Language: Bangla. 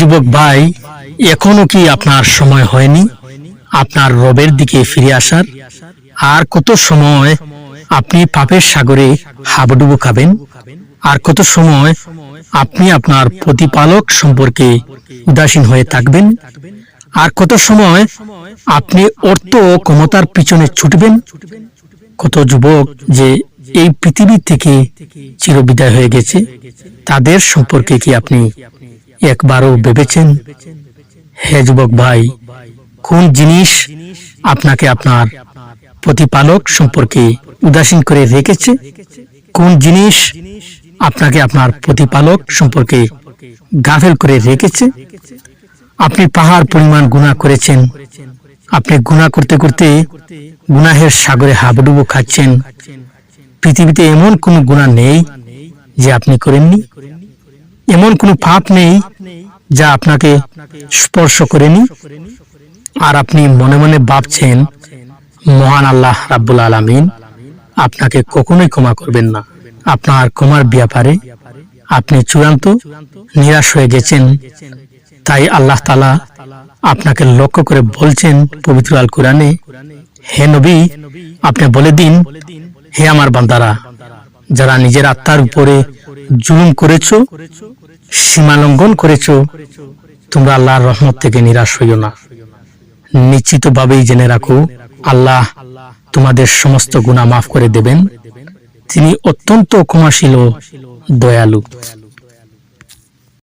যুবক ভাই, এখনও কি আপনার সময় হয়নি? আপনার রবের দিকে ফিরে আসার? আর কত সময় আপনি পাপের সাগরে হাবুডুবু খাবেন? আর কত সময় আপনি আপনার প্রতিপালক সম্পর্কে উদাসীন হয়ে থাকবেন? আর কত সময় আপনি অর্থ ও ক্ষমতার পিছনে ছুটবেন? কত যুবক যে এই পৃথিবী থেকে চিরবিদায় হয়ে গেছে, তাদের সম্পর্কে কি আপনি একবারও ভেবেছেন? হে যুবক ভাই, কোন জিনিস আপনাকে আপনার প্রতিপালক সম্পর্কে উদাসীন করে রেখেছে? কোন জিনিস আপনাকে আপনার প্রতিপালক সম্পর্কে গাফেল করে রেখেছে? আপনি পাহাড় পরিমাণ গুণা করেছেন। আপনি গুণা করতে করতে গুনাহের সাগরে হাবুডুবু খাচ্ছেন। পৃথিবীতে এমন কোনো গুণা নেই যে আপনি করেননি? এমন কোনো পাপ নেই যা আপনাকে স্পর্শ করেনি। আর আপনি মনে মনে ভাবছেন, মহান আল্লাহ রাব্বুল আলামিন আপনাকে কখনোই ক্ষমা করবেন না। আপনার ক্ষমার ব্যাপারে আপনি চূড়ান্ত নিরাশ হয়ে গেছেন। তাই আল্লাহ তালা আপনাকে লক্ষ্য করে বলছেন পবিত্র আল কোরআনে হে নবী, আপনি বলে দিন, হে আমার বান্দারা, যারা নিজের আত্মার উপরে জুলুম করেছ সীমালঙ্ঘন করেছ, তোমরা আল্লাহর রহমত থেকে নিরাশ হইও না। নিশ্চিতভাবেই জেনে রাখো, আল্লাহ তোমাদের সমস্ত গুণা মাফ করে দেবেন। তিনি অত্যন্ত ক্ষমাশীল দয়ালু।